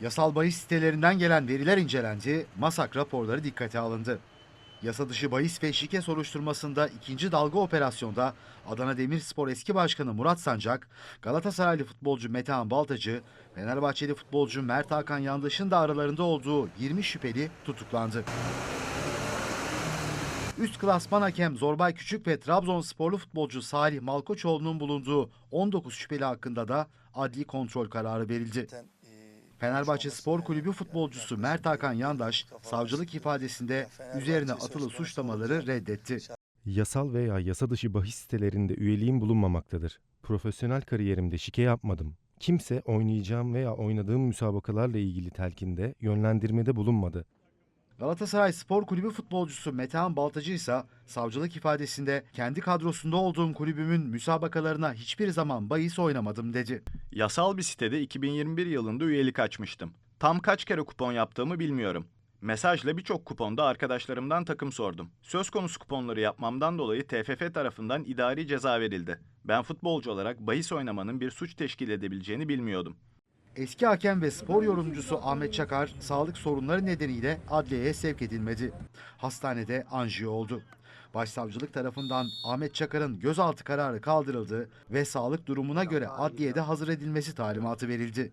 Yasal bahis sitelerinden gelen veriler incelendi, masak raporları dikkate alındı. Yasa dışı bahis ve şike soruşturmasında ikinci dalga operasyonda Adana Demirspor eski başkanı Murat Sancak, Galatasaraylı futbolcu Metehan Baltacı, Fenerbahçeli futbolcu Mert Hakan Yandaş'ın da aralarında olduğu 20 şüpheli tutuklandı. Üst klasman hakem Zorbay Küçük ve Trabzonsporlu futbolcu Salih Malkoçoğlu'nun bulunduğu 19 şüpheli hakkında da adli kontrol kararı verildi. Fenerbahçe Spor Kulübü futbolcusu Mert Hakan Yandaş savcılık ifadesinde üzerine atılı suçlamaları reddetti. Yasal veya yasa dışı bahis sitelerinde üyeliğim bulunmamaktadır. Profesyonel kariyerimde şike yapmadım. Kimse oynayacağım veya oynadığım müsabakalarla ilgili telkinde, yönlendirmede bulunmadı. Galatasaray Spor Kulübü futbolcusu Metehan Baltacı ise savcılık ifadesinde kendi kadrosunda olduğum kulübümün müsabakalarına hiçbir zaman bahis oynamadım dedi. Yasal bir sitede 2021 yılında üyelik açmıştım. Tam kaç kere kupon yaptığımı bilmiyorum. Mesajla birçok kuponda arkadaşlarımdan takım sordum. Söz konusu kuponları yapmamdan dolayı TFF tarafından idari ceza verildi. Ben futbolcu olarak bahis oynamanın bir suç teşkil edebileceğini bilmiyordum. Eski hakem ve spor yorumcusu Ahmet Çakar sağlık sorunları nedeniyle adliyeye sevk edilmedi. Hastanede anjiyo oldu. Başsavcılık tarafından Ahmet Çakar'ın gözaltı kararı kaldırıldı ve sağlık durumuna göre adliyede hazır edilmesi talimatı verildi.